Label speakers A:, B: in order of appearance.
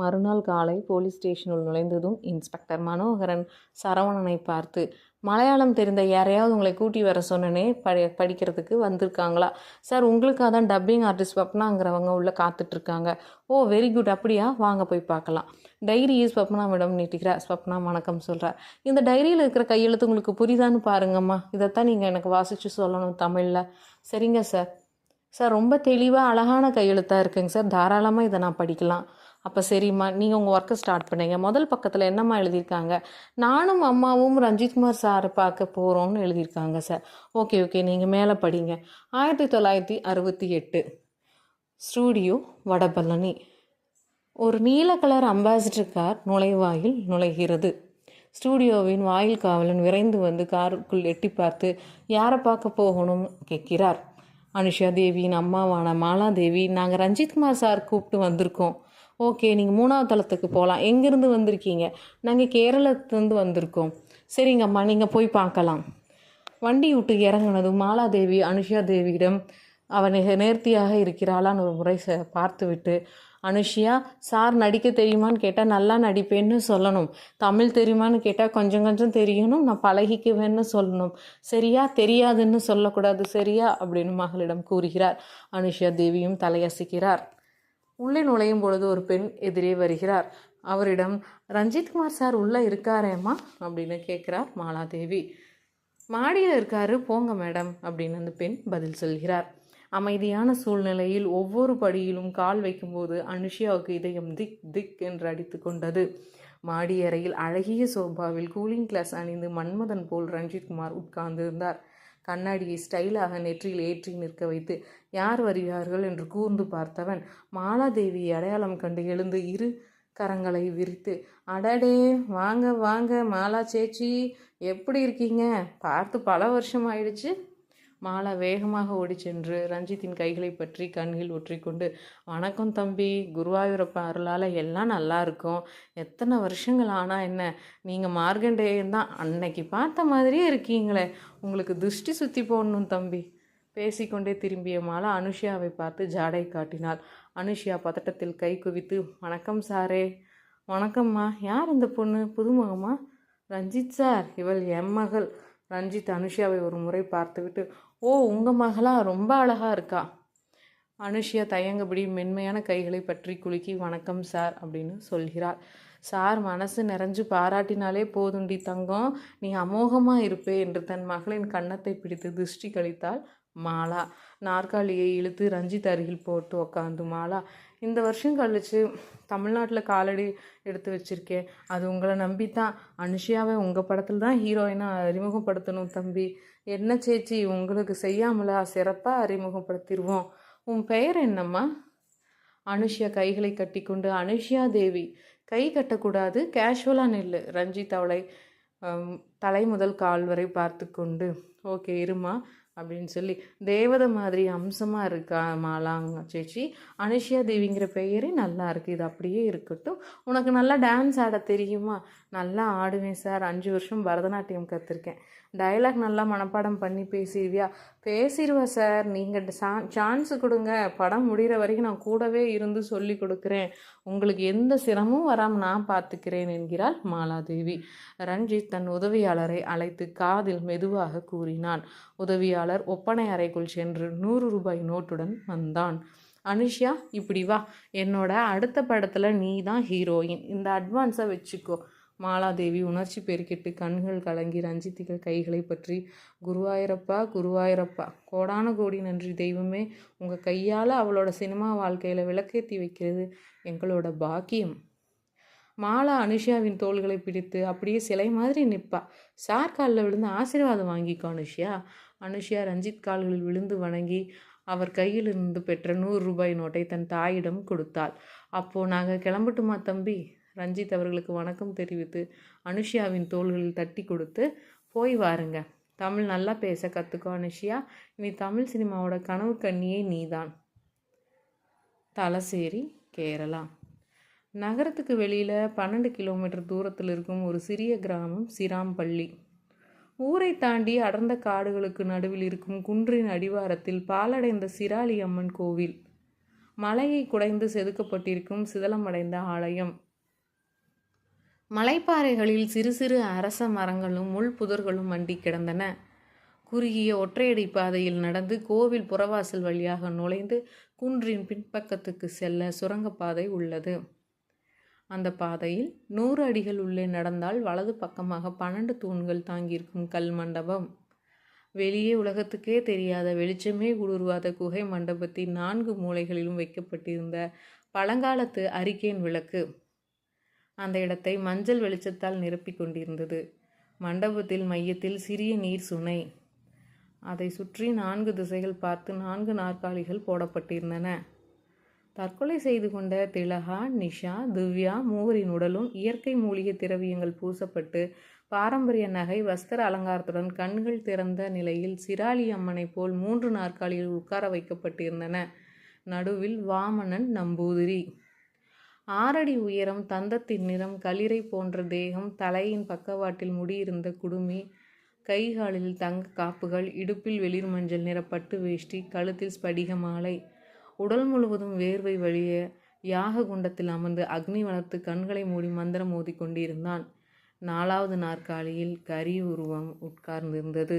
A: மறுநாள் காலை போலீஸ் ஸ்டேஷனுள் நுழைந்ததும் இன்ஸ்பெக்டர் மனோகரன் சரவணனை பார்த்து மலையாளம் தெரிந்த யாரையாவது உங்களை கூட்டி வர சொன்னனே? படி படிக்கிறதுக்கு வந்திருக்காங்களா? சார் உங்களுக்காக தான் டப்பிங் ஆர்டிஸ்ட் பப்னாங்கிறவங்க உள்ளே காத்துட்ருக்காங்க. ஓ வெரி குட் அப்படியா? வாங்க போய் பார்க்கலாம். டைரி ஸ்வப்னா மேடம் நீட்டிக்கிறா ஸ்வப்னா வணக்கம் சொல்கிறார் இந்த டைரியில் இருக்கிற கையெழுத்து உங்களுக்கு புரியுதான்னு பாருங்கம்மா. இதைத்தான் நீங்கள் எனக்கு வாசித்து சொல்லணும் தமிழில். சரிங்க சார் சார் ரொம்ப தெளிவாக அழகான கையெழுத்தாக இருக்குங்க சார் தாராளமாக இதை நான் படிக்கலாம். அப்போ சரிம்மா நீங்கள் உங்கள் ஒர்க்கை ஸ்டார்ட் பண்ணுங்க. முதல் பக்கத்தில் என்னம்மா எழுதியிருக்காங்க? நானும் அம்மாவும் ரஞ்சித்குமார் சாரை பார்க்க போகிறோம்னு எழுதியிருக்காங்க சார் ஓகே ஓகே நீங்கள் மேலே படிங்க. ஆயிரத்தி தொள்ளாயிரத்தி அறுபத்தி எட்டு ஸ்டூடியோ வடபழனி. ஒரு நீல கலர் அம்பாசிடர் கார் நுழைவாயில் நுழைகிறது. ஸ்டூடியோவின் வாயில் காவலன் விரைந்து வந்து காருக்குள் எட்டி பார்த்து யாரை பார்க்க போகணும் கேட்கிறார்? அனுஷா தேவியின் அம்மாவான மாலா தேவி நாங்கள் ரஞ்சித்குமார் சார் கூப்பிட்டு வந்திருக்கோம். ஓகே நீங்கள் மூணாவது தளத்துக்கு போகலாம் எங்கேருந்து வந்திருக்கீங்க? நாங்கள் கேரளத்துலேருந்து வந்திருக்கோம். சரிங்கம்மா நீங்கள் போய் பார்க்கலாம். வண்டி விட்டு இறங்கினதும் மாலாதேவி அனுஷியா தேவியிடம் அவன் நேர்த்தியாக இருக்கிறாளான்னு ஒரு முறை ச பார்த்துவிட்டு அனுஷியா சார் நடிக்க தெரியுமான்னு கேட்டால் நல்லா நடிப்பேன்னு சொல்லணும். தமிழ் தெரியுமான்னு கேட்டால் கொஞ்சம் கொஞ்சம் தெரியணும். நான் பழகிக்குவேன்னு சொல்லணும். சரியா? தெரியாதுன்னு சொல்லக்கூடாது. சரியா? அப்படின்னு மகளிடம் கூறுகிறார். அனுஷியா தேவியும் தலையசிக்கிறார். உள்ளே நுழையும் பொழுது ஒரு பெண் எதிரே வருகிறார். அவரிடம் ரஞ்சித்குமார் சார் உள்ளே இருக்காரேம்மா? அப்படின்னு கேட்குறார் மாலாதேவி. மாடியில் இருக்காரு போங்க மேடம் அப்படின்னு அந்த பெண் பதில் சொல்கிறார். அமைதியான சூழ்நிலையில் ஒவ்வொரு படியிலும் கால் வைக்கும்போது அனுஷியாவுக்கு இதயம் திக் திக் என்று அடித்து கொண்டது. மாடியறையில் அழகிய சோபாவில் கூலிங் கிளாஸ் அணிந்து மன்மதன் போல் ரஞ்சித்குமார் உட்கார்ந்திருந்தார். கண்ணாடியை ஸ்டைலாக நெற்றியில் ஏற்றி நிற்க வைத்து யார் வருகிறார்கள்? என்று கூர்ந்து பார்த்தவன் மாலாதேவியை அடையாளம் கண்டு எழுந்து இரு கரங்களை விரித்து அடடே வாங்க வாங்க மாலா சேச்சி எப்படி இருக்கீங்க? பார்த்து பல வருஷம் ஆயிடுச்சு. மாலா வேகமாக ஓடி சென்று ரஞ்சித்தின் கைகளை பற்றி கண்கள் ஒற்றிக்கொண்டு வணக்கம் தம்பி குருவாயூரப்ப அருளால் எல்லாம் நல்லா இருக்கும். எத்தனை வருஷங்கள் ஆனால் என்ன? நீங்கள் மார்கண்டேயன் தான். அன்னைக்கு பார்த்த மாதிரியே இருக்கீங்களே. உங்களுக்கு திருஷ்டி சுற்றி போடணும் தம்பி. பேசிக்கொண்டே திரும்பிய மாலா அனுஷியாவை பார்த்து ஜாடை காட்டினாள். அனுஷியா பதட்டத்தில் கை குவித்து வணக்கம் சாரே. வணக்கம்மா. யார் இந்த பொண்ணு? புதுமுகமா? ரஞ்சித் சார். இவள் என் மகள். ரஞ்சித் அனுஷியாவை ஒரு முறை பார்த்துவிட்டு ஓ உங்கள் மகளா? ரொம்ப அழகாக இருக்கா? அனுஷியா தயங்கபடி மென்மையான கைகளை பற்றி குலுக்கி வணக்கம் சார் அப்படின்னு சொல்கிறார் சார் மனசு நிறைஞ்சு பாராட்டினாலே போதுண்டி தங்கம். நீ அமோகமாக இருப்பே என்று தன் மகளின் கன்னத்தை பிடித்து திருஷ்டி கழித்தாள் மாலா. நாற்காலியை இழுத்து ரஞ்சித் அருகில் போட்டு உக்காந்து மாலா இந்த வருஷம் கழிச்சு தமிழ்நாட்டில் காலடி எடுத்து வச்சுருக்கேன் அது உங்களை நம்பி தான் அனுஷியாவை உங்கள் படத்தில் தான் ஹீரோயினாக அறிமுகப்படுத்தணும் தம்பி. என்ன சேச்சி உங்களுக்கு செய்யாமலா? சிறப்பாக அறிமுகப்படுத்திடுவோம் உன் பெயர் என்னம்மா? அனுஷியா கைகளை கட்டிக்கொண்டு அனுஷியா தேவி கை கட்டக்கூடாது கேஷுவலாக நில்லு. ரஞ்சித் அவளை தலை முதல் கால் வரை பார்த்து கொண்டு ஓகே இருமா அப்படின்னு சொல்லி தேவதை மாதிரி அம்சமாக இருக்கா மாலாங்க சேச்சி? அனுஷியா தேவிங்கிற பெயரே நல்லா இருக்குது இது அப்படியே இருக்கட்டும். உனக்கு நல்லா டான்ஸ் ஆட தெரியுமா? நல்லா ஆடுவேன் சார். அஞ்சு வருஷம் பரதநாட்டியம் கற்றுருக்கேன் டைலாக் நல்லா மனப்பாடம் பண்ணி பேசிடுவியா பேசிடுவேன் சார். நீங்கள் சா சான்ஸு கொடுங்க. படம் முடிகிற வரைக்கும் நான் கூடவே இருந்து சொல்லி கொடுக்குறேன். உங்களுக்கு எந்த சிரமமும் வராமல் நான் பார்த்துக்கிறேன் என்கிறாள் மாலாதேவி. ரஞ்சித் தன் உதவியாளரை அழைத்து காதில் மெதுவாக கூறினான். உதவியாளர் ஒப்பனை அறைக்குள் சென்று நூறு ரூபாய் நோட்டுடன் வந்தான். அனுஷ்யா இப்படி வா. என்னோட அடுத்த படத்தில் நீ தான் ஹீரோயின் இந்த அட்வான்ஸை வச்சுக்கோ. மாலாதேவி உணர்ச்சி பெருக்கிட்டு கண்கள் கலங்கி ரஞ்சித்திகள் கைகளை பற்றி குருவாயிரப்பா குருவாயிரப்பா கோடான கோடி நன்றி தெய்வமே உங்கள் கையால் அவளோட சினிமா வாழ்க்கையில் விளக்கேற்றி வைக்கிறது எங்களோட பாக்கியம் மாலா அனுஷியாவின் தோள்களை பிடித்து அப்படியே சிலை மாதிரி நிற்பா சார் காலில் விழுந்து ஆசீர்வாதம் வாங்கிக்கோ அனுஷியா. அனுஷியா ரஞ்சித் கால்களில் விழுந்து வணங்கி அவர் கையிலிருந்து பெற்ற நூறு ரூபாய் நோட்டை தன் தாயிடம் கொடுத்தாள். அப்போது நாங்கள் கிளம்பட்டுமா தம்பி? ரஞ்சித் அவர்களுக்கு வணக்கம் தெரிவித்து அனுஷியாவின் தோள்களில் தட்டி கொடுத்து போய் வாருங்க. தமிழ் நல்லா பேச கற்றுக்கோ அனுஷியா. இனி தமிழ் சினிமாவோட கனவு கண்ணியே நீதான். தலசேரி கேரளா. நகரத்துக்கு வெளியில் பன்னெண்டு கிலோமீட்டர் தூரத்தில் இருக்கும் ஒரு சிறிய கிராமம் சிராம்பள்ளி. ஊரை தாண்டி அடர்ந்த காடுகளுக்கு நடுவில் இருக்கும் குன்றின் அடிவாரத்தில் பாலடைந்த சிராலி அம்மன் கோவில். மலையை குடைந்து செதுக்கப்பட்டிருக்கும் சிதலமடைந்த ஆலயம். மலைப்பாறைகளில் சிறு சிறு அரச மரங்களும் முள் புதர்களும் மண்டி கிடந்தன. குறுகிய ஒற்றையடி பாதையில் நடந்து கோவில் புறவாசல் வழியாக நுழைந்து குன்றின் பின்பக்கத்துக்கு செல்ல சுரங்கப்பாதை உள்ளது. அந்த பாதையில் நூறு அடிகள் உள்ளே நடந்தால் வலது பக்கமாக பன்னெண்டு தூண்கள் தாங்கியிருக்கும் கல் மண்டபம். வெளியே உலகத்துக்கே தெரியாத வெளிச்சமே ஊடுருவாத குகை மண்டபத்தின் நான்கு மூலைகளிலும் வைக்கப்பட்டிருந்த பழங்காலத்து அரிக்கேன் விளக்கு. அந்த இடத்தை மஞ்சள் வெளிச்சத்தால் நிரப்பிக் கொண்டிருந்தது. மண்டபத்தில் மையத்தில் சிறிய நீர் சுனை. அதை சுற்றி நான்கு திசைகள் பார்த்து நான்கு நாற்காலிகள் போடப்பட்டிருந்தன. தற்கொலை செய்து கொண்ட திலகா நிஷா திவ்யா மூவரின் உடலும் இயற்கை மூலிகை திரவியங்கள் பூசப்பட்டு பாரம்பரிய நகை வஸ்திர அலங்காரத்துடன் கண்கள் திறந்த நிலையில் சிராளி அம்மனைப் போல் மூன்று நாற்காலிகள் உட்கார வைக்கப்பட்டிருந்தன. நடுவில் வாமணன் நம்பூதிரி. ஆறடி உயரம் தந்தத்தின் நிறம் களிரை போன்ற தேகம் தலையின் பக்கவாட்டில் முடியிருந்த குடுமி கைகாலில் தங்க காப்புகள் இடுப்பில் வெளிர் மஞ்சள் நிற பட்டு வேஷ்டி கழுத்தில் ஸ்படிக மாலை உடல் முழுவதும் வேர்வை வழிய யாக குண்டத்தில் அமர்ந்து அக்னி வளர்த்து கண்களை மூடி மந்திரம் மோதி கொண்டிருந்தான். நாலாவது நாற்காலியில் கரி உருவம் உட்கார்ந்திருந்தது.